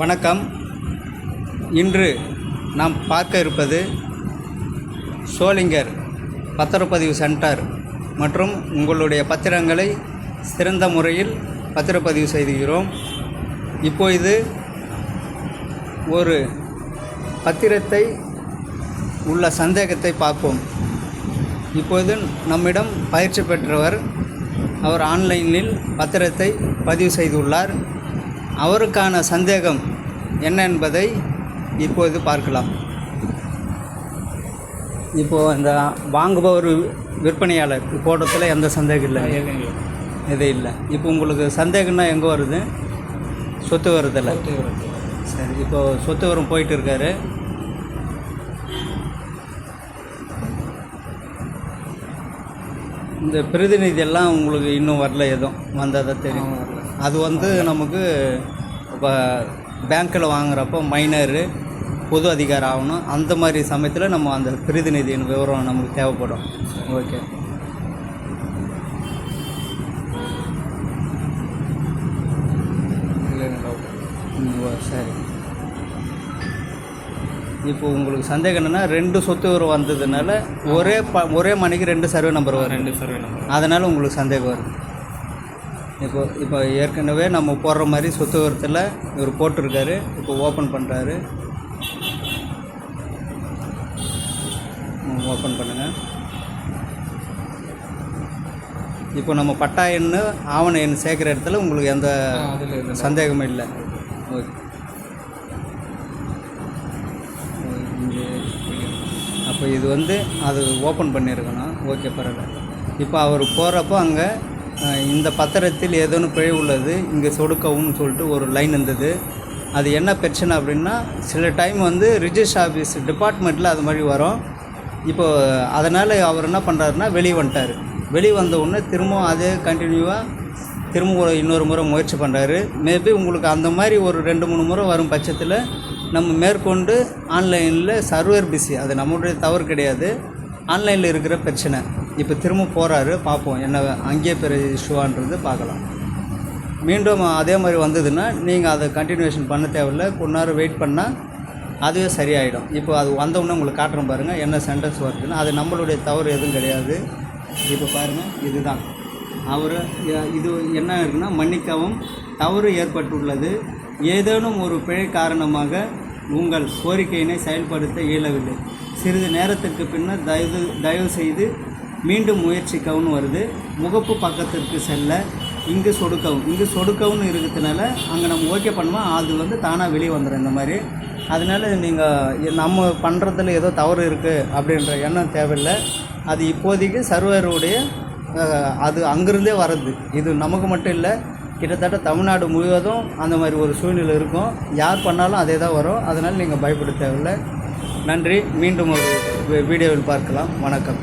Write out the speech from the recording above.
வணக்கம். இன்று நாம் பார்க்க இருப்பது சோளிங்கர் பத்திரப்பதிவு சென்டர் மற்றும் உங்களுடைய பத்திரங்களை சிறந்த முறையில் பத்திரப்பதிவு செய்துகிறோம். இப்பொழுது ஒரு பத்திரத்தை உள்ள சந்தேகத்தை பார்ப்போம். இப்போது நம்மிடம் பயிற்சி பெற்றவர் அவர் ஆன்லைனில் பத்திரத்தை பதிவு செய்துள்ளார். அவருக்கான சந்தேகம் என்ன என்பதை இப்போது பார்க்கலாம். இப்போது இந்த வாங்குபவர் விற்பனையாளர் போட்டத்தில் எந்த சந்தேகம் இல்லை. இது இல்லை. இப்போ உங்களுக்கு சந்தேகம்னா எங்கே வருது? சொத்து வருதில்ல. சரி இப்போ சொத்து வரும் போயிட்டு இருக்காரு. இந்த பிரதிநிதி எல்லாம் உங்களுக்கு இன்னும் வரல எதுவும்? வந்ததா தெரியும்? அது வந்து நமக்கு இப்போ பேங்க்கில் வாங்குறப்போ மைனரு பொது அதிகாரம் ஆகணும். அந்த மாதிரி சமயத்தில் நம்ம அந்த பிரதிநிதியின் விவரம் நமக்கு தேவைப்படும். ஓகே சரி. இப்போ உங்களுக்கு சந்தேகம் என்னென்னா ரெண்டு சொத்து விவரம் வந்ததுனால ஒரே ப ஒரே மணிக்கு ரெண்டு சர்வே நம்பர் வரும். ரெண்டு சர்வே நம்பர் அதனால் உங்களுக்கு சந்தேகம் வருது இப்போ இப்போ ஏற்கனவே நம்ம போடுற மாதிரி சொத்து இவர் போட்டிருக்காரு. இப்போ ஓப்பன் பண்ணுறாரு ஓப்பன் பண்ணுங்கள் இப்போ நம்ம பட்டா எண்ணு ஆவண எண் சேர்க்குற இடத்துல உங்களுக்கு எந்த சந்தேகமும் இல்லை. ஓகே அப்போ இது வந்து அது ஓப்பன் பண்ணியிருக்கணும் ஓகே பரவாயில்ல. இப்போ அவர் போகிறப்போ அங்கே இந்த பத்திரத்தில் ஏதேனும் பிழை உள்ளது இங்கே சொடுக்கவும்னு சொல்லிட்டு ஒரு லைன் இருந்தது. அது என்ன பிரச்சனை அப்படின்னா சில டைம் வந்து ரிஜிஸ்டர் ஆஃபீஸ் டிபார்ட்மெண்ட்டில் அது மாதிரி வரும். இப்போ அதனால் அவர் என்ன பண்ணுறாருன்னா வெளியே வந்துட்டார். வெளியே வந்த உடனே திரும்பவும் அதே கண்டினியூவாக திரும்ப ஒரு இன்னொரு முறை முயற்சி பண்ணுறாரு மேபி உங்களுக்கு அந்த மாதிரி ஒரு ரெண்டு மூணு முறை வரும் பட்சத்தில் நம்ம மேற்கொண்டு ஆன்லைனில் சர்வர் பிஸி அது நம்மளுடைய தவறு கிடையாது. ஆன்லைனில் இருக்கிற பிரச்சனை. இப்போ திரும்ப போகிறாரு பார்ப்போம் என்ன அங்கேயே பெரிய இஷ்யூவான்றது பார்க்கலாம். மீண்டும் அதே மாதிரி வந்ததுன்னா நீங்கள் அதை கண்டினியூஷன் பண்ண தேவையில்ல. கொஞ்ச நேரம் வெயிட் பண்ணால் அதுவே சரியாயிடும். இப்போ அது வந்தவுடனே உங்களுக்கு காட்டுறோம் பாருங்கள் என்ன சென்டென்ஸ் வருதுன்னு. அது நம்மளுடைய தவறு எதுவும் கிடையாது. இப்போ பாருங்கள் இதுதான். அவர் இது என்ன இருக்குன்னா மன்னிக்கவும் தவறு ஏற்பட்டுள்ளது. ஏதேனும் ஒரு பிழை காரணமாக உங்கள் கோரிக்கையினை செயல்படுத்த இயலவில்லை. சிறிது நேரத்துக்கு பின்னர் தயவு தயவு செய்து மீண்டும் முயற்சிக்கவும் வருது. முகப்பு பக்கத்திற்கு செல்ல இங்கு சொடுக்கவும். இங்கு சொடுக்கவும் இருக்கிறதுனால அங்கே நம்ம ஓகே பண்ணுவோம் அது வந்து தானாக வெளியே வந்துடும் இந்த மாதிரி. அதனால நீங்கள் நம்ம பண்ணுறதுல ஏதோ தவறு இருக்குது அப்படின்ற எண்ணம் தேவையில்லை. அது இப்போதைக்கு சர்வருடைய அது அங்கேருந்தே வர்றது. இது நமக்கு மட்டும் இல்லை கிட்டத்தட்ட தமிழ்நாடு முழுவதும் அந்த மாதிரி ஒரு சூழ்நிலை இருக்கும். யார் பண்ணாலும் அதே தான் வரும். அதனால் நீங்கள் பயப்பட தேவையில்லை. நன்றி. மீண்டும் ஒரு வீடியோவில் பார்க்கலாம். வணக்கம்.